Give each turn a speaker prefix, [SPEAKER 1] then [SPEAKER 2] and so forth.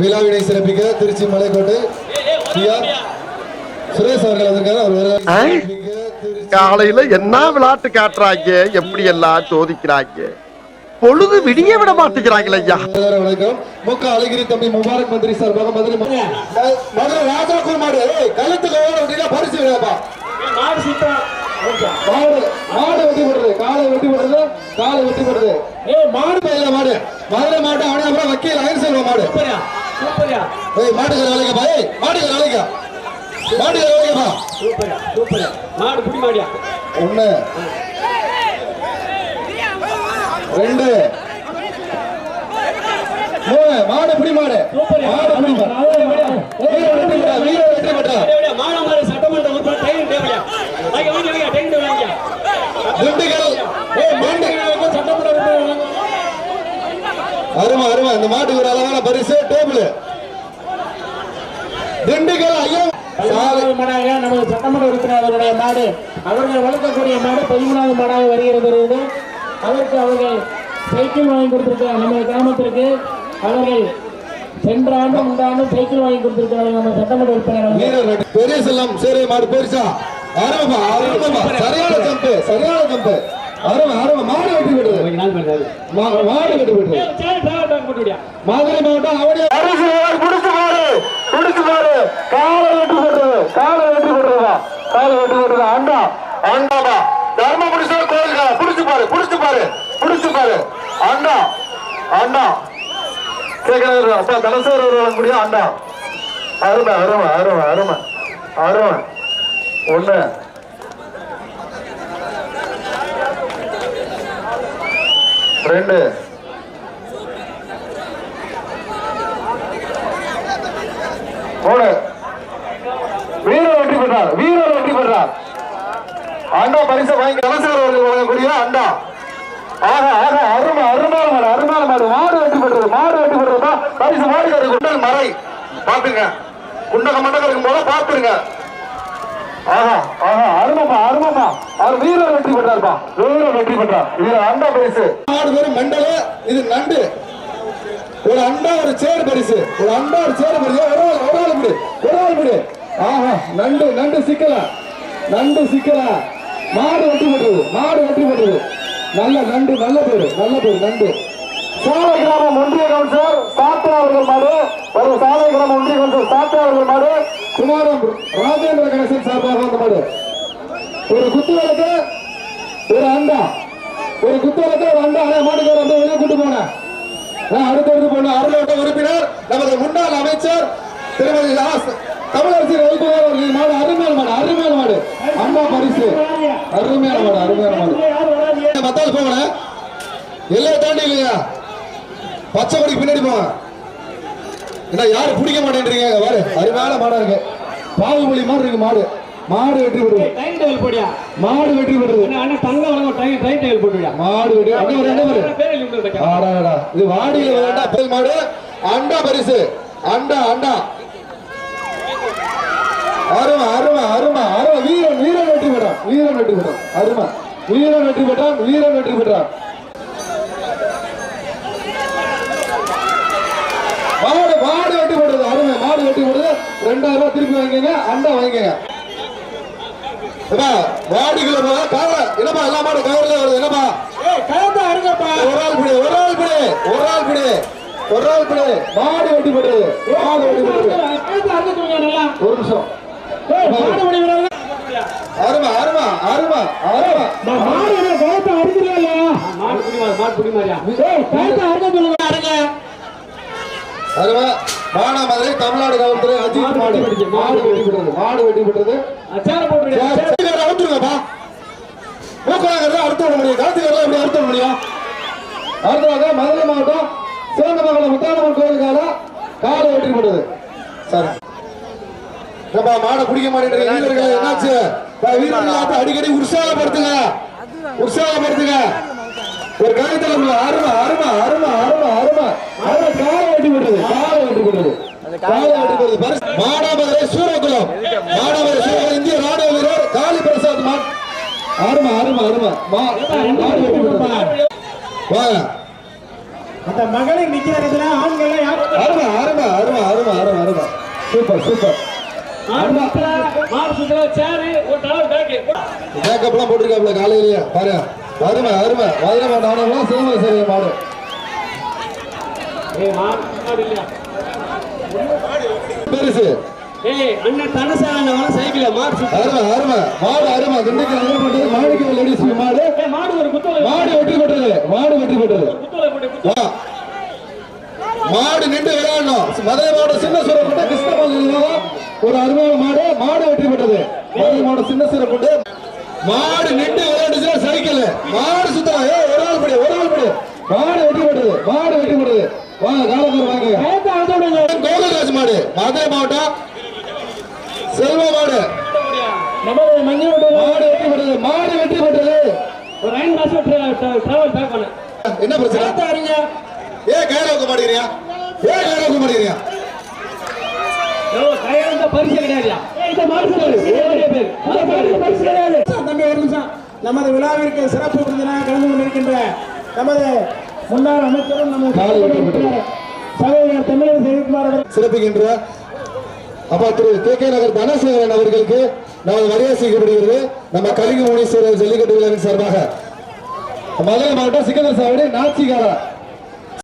[SPEAKER 1] விழாவினை சிறப்பிக்க திருச்சி மலைக்கோட்டை சுரேஷ் அவர்கள் வந்திருக்காரு.
[SPEAKER 2] காலையில என்ன விளையாட்டு காட்டுறாங்க? எப்படி எல்லாம் சோதிக்கிறாங்க? பொழுது விடிய விட மாட்டேங்கிறாங்களே ஐயா.
[SPEAKER 1] வணக்கம். முக்க அழகிரி தம்பி முபாரக் மந்திரி சார்பாக மதுரை மதுரை ராஜா குமார் கழுத்துக்கு ஓட பரிசு
[SPEAKER 3] மாடு சுத்தம்
[SPEAKER 1] மாடு மாடு வெட்டி போடுறது. காலை வெட்டி போடுறது. காலை வெட்டி போடுறது. ஏய் மாடு. பையில மாடு. மதுரை மாடு. அவனே அப்புறம் வக்கீல் அயன் செல்வ மாடு ஏய் மாடுகள் வேலைக்கப்பா ஏய் மாடுகள் வேலைக்கா மாடுகள் வேலைக்கப்பா
[SPEAKER 3] சூப்பரியா சூப்பரியா. மாடு புடி மாடியா?
[SPEAKER 1] ஒண்ணு. ரெண்டு. மூணு. மாடு பிடி மாடு. மாடு பிடி மாடு. வீர வெற்றி பெற்றா வீர வெற்றி பெற்றா
[SPEAKER 3] மானாமலை சட்டமன்ற உறுப்பினர் டைம் டேபிளியா வாங்க வாங்க வாங்க. டைம் டேபிள் வாங்க
[SPEAKER 1] திண்டுக்கல். ஏய் மாண்டு
[SPEAKER 3] சட்டமன்ற உறுப்பினர்
[SPEAKER 1] அருமை அருமை. இந்த மாட்டுக்கு ஒரு அழகான பரிசு டேபிள். திண்டுக்கல் ஐயா.
[SPEAKER 4] மாடாக நமது சட்டமன்ற உறுப்பினர் அவர்களுடைய மாடு அவர்கள் வளர்க்கக்கூடிய மாடு பதிமூணாவது மாடாக வருகிறது அதற்கு அவர்கள் சைக்கிள் வாங்கி கொடுத்திருக்கிறார் நம்ம கிராமத்திற்கு. அவர்கள் சென்ற இந்த ஆண்டும் சைக்கிள் வாங்கி கொடுத்திருக்கிறார்கள் நம்ம சட்டமன்ற உறுப்பினர்.
[SPEAKER 1] பெரிய செல்லம் சரி மாடு பெருசா. அருமைப்பா அருமைப்பா. சரியான ஜம்ப் சரியான ஜம்ப் அருமை அருமை மாடு வெட்டி விடுறது மா- மாடு வெட்டி விடுறது
[SPEAKER 3] விடியா
[SPEAKER 1] மதுரை மாவட்டம் அவடைய
[SPEAKER 2] பரிசு குடிச்சு பாரு குடிச்சு பாரு. காலை வெட்டி போடுறது காலை வெட்டி போடுறதா காலை வெட்டி போடுறதா அண்டா தர்மபுரீஸ்வரர் கோயிலுக்கா புடிச்சு பாரு புடிச்சு பாரு புடிச்சு பாரு. அண்டா அண்டா. கேட்கிறாரு அப்பா தனசேர் ஒரு முடியும் அண்டா. அருமை அருமை அருமை அருமை. அருமை. ஒண்ணு. ரெண்டு மூணு வீரர் வெற்றி பெற்றார். வீரர் வெற்றி பெற்றார். அண்டா பரிசு வாங்கி கலசர் அவர்கள் வழங்கக்கூடிய அண்டா ஆக ஆக அருமை அருமையான மாடு அருமையான மாடு. மாடு வெற்றி பெற்றது மாடு வெற்றி பெற்றதா. பரிசு மாடு அது குண்டல் மறை. பாத்துங்க குண்டக மண்டகம் இருக்கும் போல பாத்துருங்க ஆஹா ஆஹா அருமைப்பா அருமமா அவர் வீரர் வெற்றி பெற்றார்ப்பா. வீரர் வெற்றி பெற்றார். வீரர் அண்டா பரிசு.
[SPEAKER 1] மாடு பேரு மண்டல இது நண்டு. ஒரு அண்டா ஒரு சேர் பரிசு. ஒரு அண்டா ஒரு சேர் பரிசு. ஒரு ஆள் ஒரு ஆள் பிடி ஒரு ஆள் பிடி ஆஹா நண்டு நண்டு சிக்கல? நண்டு சிக்கல? மாடு வெட்டி பெற்றது. மாடு வெட்டி பெற்றது. நல்ல நண்டு நல்ல பேரு நல்ல பேரு நண்டு.
[SPEAKER 2] சாலை கிராமம் ஒன்றிய கவுன்சிலர் சாத்தா அவர்கள் மாடு. ஒரு சாலை கிராமம் ஒன்றிய கவுன்சிலர் சாத்தா அவர்கள் மாடு.
[SPEAKER 1] குமாரம் ராஜேந்திர கணேசன் சார்பாக வந்த மாடு ஒரு குத்துவிளக்கு ஒரு அண்டா. ஒரு குத்துவிளக்கு ஒரு அண்டா. அதே மாட்டுக்கார வந்து வெளியே கூட்டு போனேன் நான் அடுத்தடுத்து போன அருளோட்ட உறுப்பினர் நமது முன்னாள் அமைச்சர் திருமதி தமிழரசி ரவிக்குமார் அவர்கள் மாடு அருமையான மாடு அருமையான மாடு. அண்ணா பரிசு. அருமையான மாடு அருமையான மாடு. மத்தால் போகல. எல்லையை தாண்டி இல்லையா? பச்சை கொடிக்கு பின்னாடி போங்க. என்ன யாரும் பிடிக்க மாட்டேன்றீங்க. பாரு அருமையான மாடா இருக்கு. பாகுபலி மாதிரி இருக்கு மாடு. மாடு வெற்றி பெறுது
[SPEAKER 3] டைம் டேபிள் போடியா
[SPEAKER 1] மாடு வெற்றி பெறுது
[SPEAKER 3] அண்ணா அண்ணா தங்க வழங்கும் டைம் டைம் டேபிள் போட்டு விடியா
[SPEAKER 1] மாடு வெற்றி அங்க ஒரு என்ன பாரு
[SPEAKER 3] பேர்
[SPEAKER 1] ஆடாடா இது வாடியில விளையாண்டா பெரிய மாடு. அண்டா பரிசு. அண்டா அண்டா. அருமை அருமை அருமை அருமை. வீரன் வீரன் வெற்றி பெற்றான். வீரன் வெற்றி பெற்றான். அருமை. வீரன் வெற்றி பெற்றான். வீரன் வெற்றி பெற்றான். மாடு மாடு வெட்டி போடுறது. அருமை. மாடு வெட்டி போடுறது. ரெண்டாயிரம் ரூபாய் திருப்பி வாங்கிக்கங்க. அண்டா வாங்கிக்கங்க. ஏப்பா, வாடிக்குள்ள போக காவ என்னப்பா எல்லா மாடு கவர்ல வருது என்னப்பா?
[SPEAKER 4] கலந்து அருங்கப்பா
[SPEAKER 1] ஒரு ஆள் பிடி ஒரு ஆள் பிடி ஒரு ஆள் பிடி ஒரு ஆள் பிடி. மாடு வெட்டி போடுறது மாடு வெட்டி
[SPEAKER 4] அருங்க நல்லா.
[SPEAKER 1] ஒரு நிமிஷம். அருமை அருமை அருமை அருமை.
[SPEAKER 4] மாடு என்ன கலத்தை அறுக்கிறீங்களா இல்லையா?
[SPEAKER 3] மாடு புடி மாடு மாடு புடி
[SPEAKER 4] ஏய், கலத்தை அறுக்க சொல்லுங்க அருங்க
[SPEAKER 1] அருமை. மானாமதுரை தமிழ்நாடு காவல்துறை அஜித் மாடு மாடு. வெட்டி போடுறது மாடு வெட்டி போடுறது
[SPEAKER 3] சேர போட்டு
[SPEAKER 1] அவுத்துருங்கப்பா மூக்கலாங்கிறத அறுத்து விட முடியும் காத்துக்காரலாம் எப்படி அறுத்து விட முடியும் அடுத்ததாக மதுரை மாவட்டம் சிவந்தமங்கலம் முத்தானம்மன் கோயிலுக்கால காடு வெட்டி போடுறது சரி. ஏப்பா மாடை பிடிக்க மாட்டேங்கிறீங்க என்னாச்சு? பா, வீரர்கள் ஆட்ட அடிக்கடி உற்சாகப்படுத்துங்க? உற்சாகப்படுத்துங்க. ஒரு காயத்தில் அருமை அருமை அருமை அருமை அருமை. அருமை காலை வெட்டி விடுறது காலை வெட்டி விடுறது காலை வெட்டி விடுறது பரிசு. மானாமதுரை சூரகுலம் மானாமதுரை சூரகுலம் இந்திய அருமை அருமை அருமை. வாங்க
[SPEAKER 4] அந்த மகளிர் நிக்கிற இடத்துல ஆண்கள்
[SPEAKER 1] அருமை மேக்கப்லாம் போட்டிருக்காப்ல காலையிலேயே. பாரு. அருமை அருமை. மதுரை மாடு ஆனவங்களாம் சிவமலை சேவை
[SPEAKER 3] ஏய் மாடு
[SPEAKER 1] பெருசு.
[SPEAKER 3] ஏய் அண்ணன் தனசான வர சைக்கிள் மாடு சுத்த
[SPEAKER 1] அருமை அருமை. மாடு அருமை. திண்டுக்கல் நகர் பண்றது மாணிக்க லேடிஸ் மாடு.
[SPEAKER 3] மாடு ஒரு குத்தோலை
[SPEAKER 1] மாடு வெற்றி பெற்றது மாடு வெற்றி பெற்றது
[SPEAKER 3] குத்தோலை போட்டு குத்து
[SPEAKER 1] வா. மாடு நின்று விளையாடணும். மதுரை மாவட்டம் சின்ன சூரப்பட்ட கிருஷ்ணபால் ஒரு அருமையான மாடு. மாடு வெற்றி பெற்றது மதுரை மாவட்டம் சின்ன சூரப்பட்டு மாடு நின்று விளையாடுச்சுன்னா சைக்கிள். மாடு சுத்தம் ஏ ஒரு ஆள் படி ஒரு ஆள் படி. மாடு வெற்றி பெற்றது மாடு வாங்க காலக்கூர் வாங்க கோகுல்ராஜ் மாடு மதுரை மாவட்டம் செல்வ மாடு
[SPEAKER 4] நமது மஞ்சள்
[SPEAKER 1] மாடு வெற்றி பெற்றது மாடு வெற்றி பெற்றது
[SPEAKER 3] ஒரு ரெண்டு மாசம் டிராவல் பேக் பண்ணு
[SPEAKER 1] என்ன பிரச்சனை? ஏன் கயிறு வைக்க மாட்டேங்கிறீங்க ஏன் கயிறு வைக்க மாட்டேங்கிறீங்க
[SPEAKER 3] எவ்வளோ கையாளந்த பரிசு கிடையாதுயா இந்த மாடு சுத்தல் ஏழு பேர். அந்த மாடு பரிசு கிடையாது.
[SPEAKER 4] தம்பி ஒரு நிமிஷம். நமது விழாவிற்கு சிறப்பு விருந்தினாக கலந்து கொண்டிருக்கின்ற நமது முன்னாள் அமைச்சரும் சகோதரர் தமிழக ஜெயக்குமார் அவர்கள்.
[SPEAKER 1] சிறப்பிக்கின்ற அப்பா திரு கே கே நகர் தனசேகரன் அவர்களுக்கு நமது மரியாதை செய்யப்படுகிறது. நம்ம கலிங்க முனீஸ்வரர் ஜல்லிக்கட்டு விழாவின் சார்பாக மதுரை மாவட்டம் சிக்கந்தர் சாவடி நாச்சிகாரா